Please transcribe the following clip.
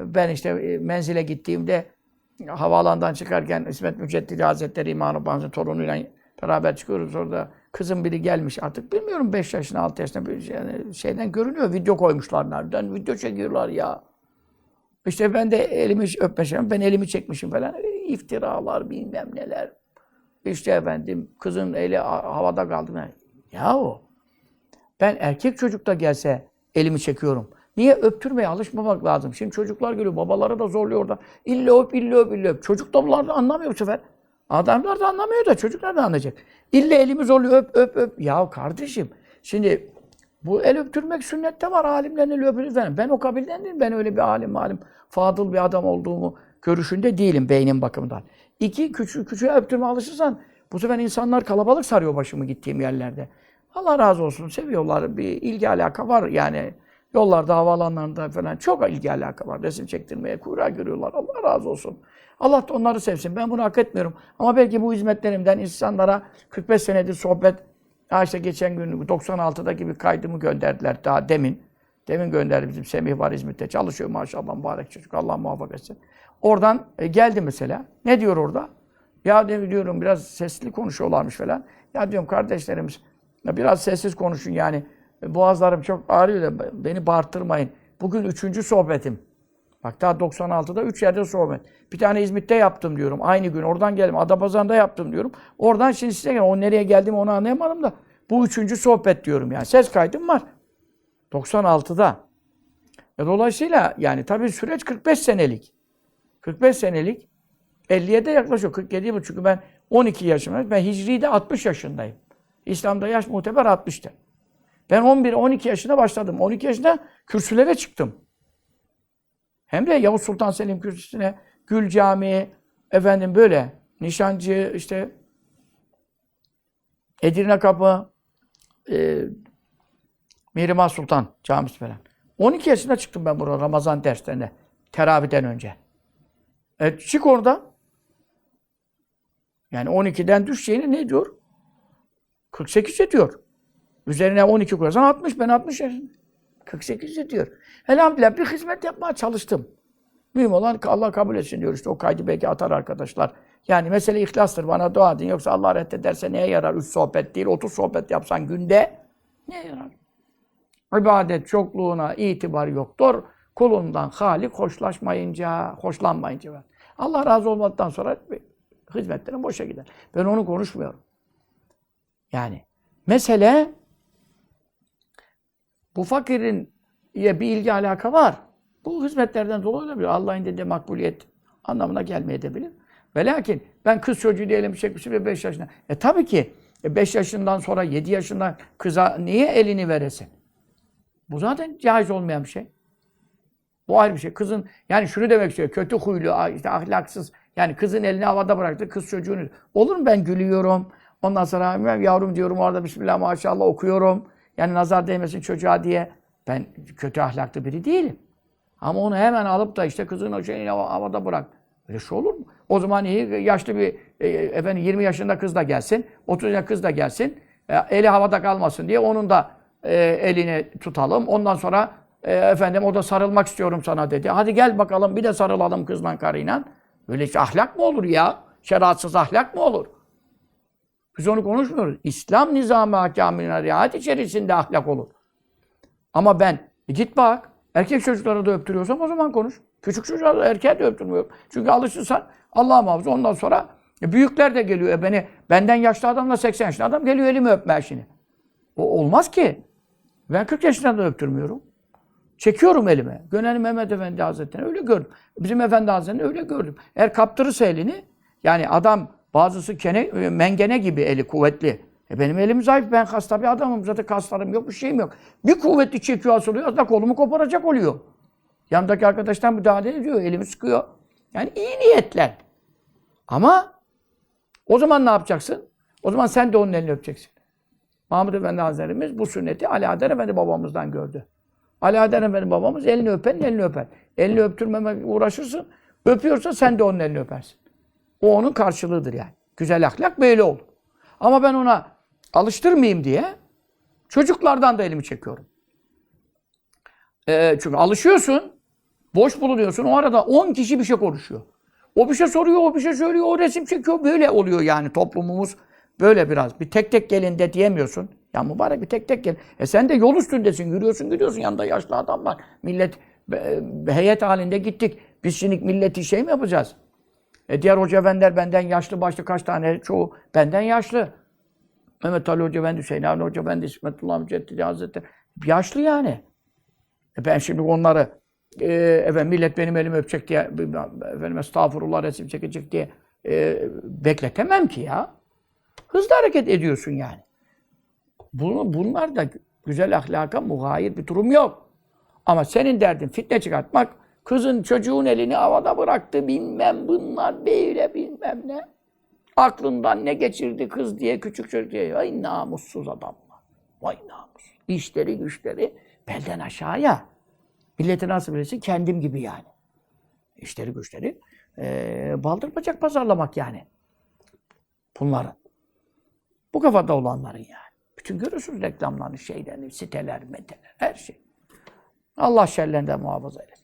Ben işte e, menzile gittiğimde havaalanından çıkarken İsmet Müceddidi Hazretleri İmam Banzı torunuyla beraber çıkıyoruz orada. Kızım biri gelmiş artık bilmiyorum 5 yaşına 6 yaşına bir şey- yani şeyden görünüyor. Video koymuşlar nereden video çekiyorlar ya. İşte ben de elimi öpmüşüm. Ben elimi çekmişim falan. İftiralar bilmem neler. İşte efendim kızın eli ha- havada kaldı. Yahu ben erkek çocuk da gelse elimi çekiyorum. Niye öptürmeye alışmamak lazım? Şimdi çocuklar geliyor, babaları da zorluyor orada. İlla öp, illa öp, illa öp. Çocuk da bunlar da anlamıyor bu sefer. Adamlar da anlamıyor da çocuklar da anlayacak. İlla elimi zorluyor, öp, öp, öp. Ya kardeşim, şimdi bu el öptürmek sünnette var. Alimlerin eli öpülür falan. Ben o kabilden değilim. Ben öyle bir alim, alim, fadıl bir adam olduğumu görüşünde değilim beynim bakımından. İki, küçük, küçüğe öptürme alışırsan bu sefer insanlar kalabalık sarıyor başımı gittiğim yerlerde. Allah razı olsun. Seviyorlar. Bir ilgi alaka var yani. Yollarda, havaalanlarında falan çok ilgi alaka var. Resim çektirmeye kuyruğa görüyorlar. Allah razı olsun. Allah da onları sevsin. Ben bunu hak etmiyorum. Ama belki bu hizmetlerimden insanlara 45 senedir sohbet, ha işte geçen gün 96'daki bir kaydımı gönderdiler daha demin. Demin gönderdi bizim Semih var İzmit'te çalışıyor maşallah mübarek çocuk. Allah muvaffak etsin. Oradan e, geldi mesela. Ne diyor orada? Ya diyorum biraz sesli konuşuyorlarmış falan. Ya diyorum kardeşlerimiz ya biraz sessiz konuşun yani. Boğazlarım çok ağrıyor da beni bağırtırmayın. Bugün üçüncü sohbetim. Bak daha 96'da üç yerde sohbet. Bir tane İzmit'te yaptım diyorum. Aynı gün oradan geldim. Adapazarı'nda yaptım diyorum. Oradan şimdi size gel. O nereye geldim onu anlayamadım da. Bu üçüncü sohbet diyorum yani. Ses kaydım var. 96'da. E dolayısıyla yani tabii süreç 45 senelik. 45 senelik 50'ye de yaklaşıyor. 47 yıl. Çünkü ben 12 yaşındayım. Ben Hicri'de 60 yaşındayım. İslam'da yaş muteber 60'tı. Ben 11-12 yaşında başladım. 12 yaşında kürsülere çıktım. Hem de Yavuz Sultan Selim Kürsüsü'ne, Gül Camii, efendim böyle, Nişancı, işte Edirne Kapı, e, Mihrimah Sultan Camisi falan. 12 yaşında çıktım ben buraya Ramazan derslerine. Teravihden önce. E, çık orada. Yani 12'den düşeceğini ne diyor? 48 ediyor. Üzerine 12 koyarsan 60. Ben 60 yaşındayım. 48 ediyor. Elhamdülillah bir hizmet yapmaya çalıştım. Mühim olan Allah kabul etsin diyor işte. O kaydı belki atar arkadaşlar. Yani mesele ihlastır. Bana dua edin. Yoksa Allah reddederse neye yarar? Üç sohbet değil, 30 sohbet yapsan günde neye yarar? İbadet çokluğuna itibar yoktur. Kulundan halik hoşlaşmayınca, hoşlanmayınca. Allah razı olmadıktan sonra hizmetlerin boşa gider. Ben onu konuşmuyorum. Yani mesele bu fakirin ile bir ilgi alaka var. Bu hizmetlerden dolayı olabilir. Allah'ın indinde makbuliyet anlamına gelmeyebilir. Ve lakin ben kız çocuğu diye elimi çekmişim ve 5 yaşında. E tabii ki 5 yaşından sonra 7 yaşından kıza niye elini veresin? Bu zaten caiz olmayan bir şey. Bu ayrı bir şey. Kızın yani şunu demek istiyor. Kötü huylu, işte ahlaksız. Yani kızın elini havada bıraktı. Kız çocuğunu. Olur mu ben gülüyorum. Ondan sonra yavrum diyorum orada Bismillah maşallah okuyorum. Yani nazar değmesin çocuğa diye. Ben kötü ahlaklı biri değilim. Ama onu hemen alıp da işte kızın o şeyini hava- havada bırak. Öyle şey olur mu? O zaman iyi yaşlı bir e, efendim 20 yaşında kız da gelsin, 30 yaşında kız da gelsin. e, eli havada kalmasın diye onun da e, elini tutalım. Ondan sonra e, efendim o da sarılmak istiyorum sana dedi. Hadi gel bakalım bir de sarılalım kızla karıyla. Böyle hiç ahlak mı olur ya? Şeriatsız ahlak mı olur? Biz onu konuşmuyoruz. İslam nizamı hakamına riayet içerisinde ahlak olur. Ama ben e git bak erkek çocuklara da öptürüyorsam o zaman konuş. Küçük çocuğa da erkeğe de öptürmüyorum. Çünkü alışırsan Allah muhafaza ondan sonra e, büyükler de geliyor. E beni benden yaşlı adamla 80 yaşında adam geliyor elimi öpmeye şimdi. O olmaz ki. Ben 40 yaşında da öptürmüyorum. Çekiyorum elime. Gönel Mehmet Efendi Hazretleri'ni öyle gördüm. Bizim Efendi Hazretleri'ni öyle gördüm. Eğer kaptırırsa elini, yani adam bazısı kene, e, mengene gibi eli kuvvetli. E benim elim zayıf, ben hasta bir adamım. Zaten kaslarım yok, bir şeyim yok. Bir kuvvetli çekiyor, asılıyor, aslında kolumu koparacak oluyor. Yanındaki arkadaştan müdahale ediyor, elimi sıkıyor. Yani iyi niyetler. Ama o zaman ne yapacaksın? O zaman sen de onun elini öpeceksin. Mahmud Efendi Hazretlerimiz bu sünneti Ali Adem Efendi babamızdan gördü. Ali Adem Efendi babamız elini öpenin elini öper. Elini öptürmemek uğraşırsın. Öpüyorsa sen de onun elini öpersin. O onun karşılığıdır yani. Güzel ahlak böyle olur. Ama ben ona alıştırmayayım diye çocuklardan da elimi çekiyorum. Ee, çünkü alışıyorsun. Boş bulunuyorsun. O arada 10 kişi bir şey konuşuyor. O bir şey soruyor, o bir şey söylüyor, o resim çekiyor. Böyle oluyor yani toplumumuz. Böyle biraz. Bir tek tek gelin de diyemiyorsun. Ya mübarek bir tek tek gel. E sen de yol üstündesin. Yürüyorsun gidiyorsun. Yanında yaşlı adam var. Millet e, heyet halinde gittik. Biz şimdi milleti şey mi yapacağız? E diğer hoca efendiler benden yaşlı başlı kaç tane çoğu benden yaşlı. Mehmet Ali Hoca Efendi, Hüseyin Avni Hoca Efendi, İsmetullah Müceddidi Hazretleri. Yaşlı yani. E ben şimdi onları e, efendim millet benim elimi öpecek diye efendim estağfurullah resim çekecek diye e, bekletemem ki ya. Hızlı hareket ediyorsun yani. Bunu, bunlar da güzel ahlaka muhayir bir durum yok. Ama senin derdin fitne çıkartmak, kızın çocuğun elini havada bıraktı bilmem bunlar böyle bilmem ne. Aklından ne geçirdi kız diye küçük çocuk diye. Vay namussuz adamlar. Vay namussuz. İşleri güçleri belden aşağıya. Milleti nasıl bilirsin? Kendim gibi yani. İşleri güçleri eee baldır bacak pazarlamak yani. Bunların. Bu kafada olanların yani. Bütün görürsünüz reklamlarını, şeylerini, siteler, meteler, her şey. Allah şerlerinden muhafaza eylesin.